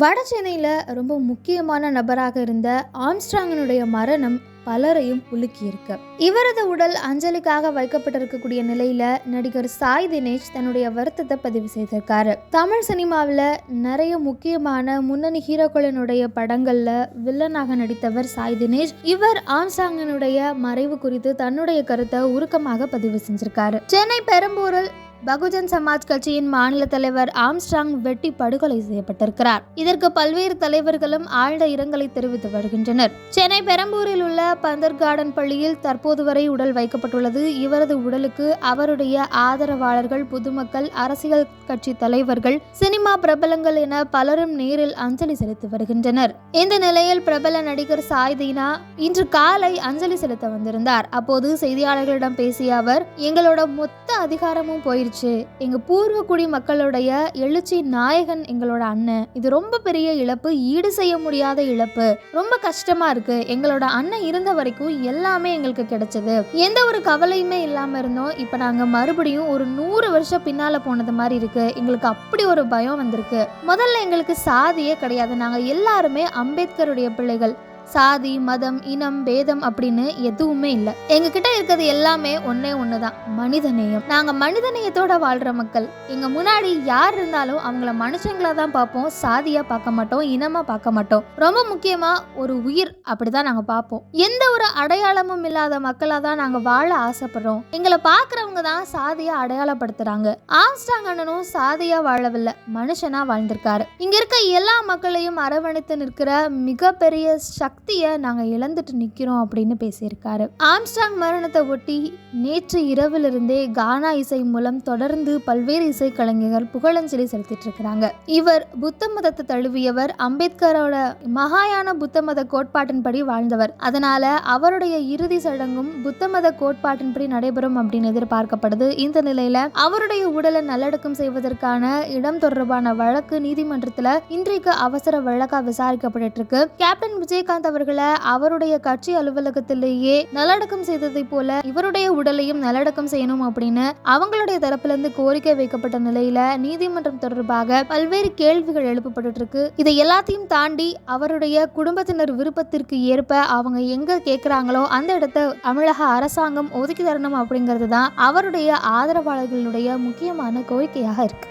வட சென்னையில் ரொம்ப முக்கியமான நபராக இருந்த ஆம்ஸ்ட்ராங்கனுடைய மரணம் பலரையும் உலுக்கியிருக்கு. இவரது உடல் அஞ்சலிக்காக வைக்கப்பட்டிருக்கக்கூடிய நிலையில நடிகர் சாய் தினேஷ் தன்னுடைய வருத்தத்தை பதிவு செய்திருக்காரு. தமிழ் சினிமாவில் நிறைய முக்கியமான முன்னணி ஹீரோக்களினுடைய படங்கள்ல வில்லனாக நடித்தவர் சாய் தினேஷ் இவர் ஆம்ஸ்ட்ராங்கனுடைய மறைவு குறித்து தன்னுடைய கருத்தை உருக்கமாக பதிவு செஞ்சிருக்காரு. சென்னை பெரம்பூரில் பகுஜன் சமாஜ் கட்சியின் மாநில தலைவர் ஆம்ஸ்ட்ராங் வெட்டி படுகொலை செய்யப்பட்டிருக்கிறார். இதற்கு பல்வேறு தலைவர்களும் ஆழ்ந்த இரங்கலை தெரிவித்து வருகின்றனர். சென்னை பெரம்பூரில் உள்ள பந்தர் கார்டன் பள்ளியில் தற்போது வரை உடல் வைக்கப்பட்டுள்ளது. இவரது உடலுக்கு அவருடைய ஆதரவாளர்கள் பொதுமக்கள் அரசியல் கட்சி தலைவர்கள் சினிமா பிரபலங்கள் என பலரும் நேரில் அஞ்சலி செலுத்தி வருகின்றனர். இந்த நிலையில் பிரபல நடிகர் சாய் தீனா இன்று காலை அஞ்சலி செலுத்த வந்திருந்தார். அப்போது செய்தியாளர்களிடம் பேசிய அவர் எங்களோட மொத்த அதிகாரமும் போயிருச்சு. எங்கள் பூர்வக்குடி மக்களுடைய எழுச்சி நாயகன் எங்களோட அண்ணன். இது ரொம்ப பெரிய இழப்பு ஈடு செய்ய முடியாத இழப்பு. ரொம்ப கஷ்டமா இருக்கு. எங்களோட அண்ணன் இருந்த வரைக்கும் எல்லாமே எங்களுக்கு கிடைச்சது. எந்த ஒரு கவலையுமே இல்லாம இருந்தோம். இப்ப நாங்க மறுபடியும் ஒரு நூறு வருஷம் பின்னால போனது மாதிரி இருக்கு. எங்களுக்கு அப்படி ஒரு பயம் வந்திருக்கு. முதல்ல எங்களுக்கு சாதியே கிடையாது. நாங்க எல்லாருமே அம்பேத்கருடைய பிள்ளைகள். சாதி மதம் இனம் பேதம் அப்படின்னு எதுவுமே இல்லை. எங்ககிட்ட இருக்கிறது எல்லாமே ஒன்னே ஒண்ணுதான் மனிதநேயம். நாங்க மனிதநேயத்தோட வாழ்ற மக்கள். எங்க முன்னாடி யார் இருந்தாலும் அவங்கள மனுஷங்களாக தான் பார்ப்போம் சாதியா பார்க்க மாட்டோம் இனமா பார்க்க மாட்டோம். ரொம்ப முக்கியமா ஒரு உயிர் அப்படிதான் நாங்க பார்ப்போம். எந்த ஒரு அடையாளமும் இல்லாத மக்களாக தான் நாங்க வாழ ஆசைப்படுறோம். எங்களை பார்க்குறவங்க தான் சாதியாக அடையாளப்படுத்துறாங்க. ஆம்ஸ்டாங் அண்ணனும் சாதியா வாழவில்லை மனுஷனா வாழ்ந்திருக்காரு. இங்க இருக்க எல்லா மக்களையும் அரவணைத்து நிற்கிற மிகப்பெரிய சக்தியை நாங்கள் இழந்துட்டு நிக்கிறோம் அப்படின்னு பேசியிருக்காரு. ஆம்ஸ்டாங் மரணத்தை ஒட்டி நேற்று இரவிலிருந்தே கானா இசை மூலம் தொடர்ந்து பல்வேறு இசைக்கலைஞர்கள் புகழஞ்சலி செலுத்திட்டு இருக்கிறாங்க இவர் புத்த மதத்தை தழுவியவர் அம்பேத்கரோட மகாயான புத்த மத கோட்பாட்டின்படி வாழ்ந்தவர். அதனால அவருடைய இறுதி சடங்கும் புத்த மத கோட்பாட்டின்படி நடைபெறும் அப்படின்னு எதிர்பார்க்கப்படுது. இந்த நிலையில அவருடைய உடலை நல்லடக்கம் செய்வதற்கான இடம் தொடர்பான வழக்கு நீதிமன்றத்தில் இன்றைக்கு அவசர வழக்கா விசாரிக்கப்பட்டு இருக்கு. கேப்டன் விஜயகாந்த் அவர்களை அவருடைய கட்சி அலுவலகத்திலேயே நல்லடக்கம் செய்ததை போல இவருடைய உடலையும் நல்லடக்கம் செய்யணும் அப்படின்னு அவங்களுடைய தரப்புல இருந்து கோரிக்கை வைக்கப்பட்ட நிலையில நீதிமன்றம் தொடர்பாக பல்வேறு கேள்விகள் எழுப்பப்பட்டு இருக்கு இதை எல்லாத்தையும் தாண்டி அவருடைய குடும்பத்தினர் விருப்பத்திற்கு ஏற்ப அவங்க எங்க கேட்குறாங்களோ அந்த இடத்த தமிழக அரசாங்கம் ஒதுக்கி தரணும் அப்படிங்கிறது தான் அவருடைய ஆதரவாளர்களுடைய முக்கியமான கோரிக்கையாக இருக்கு.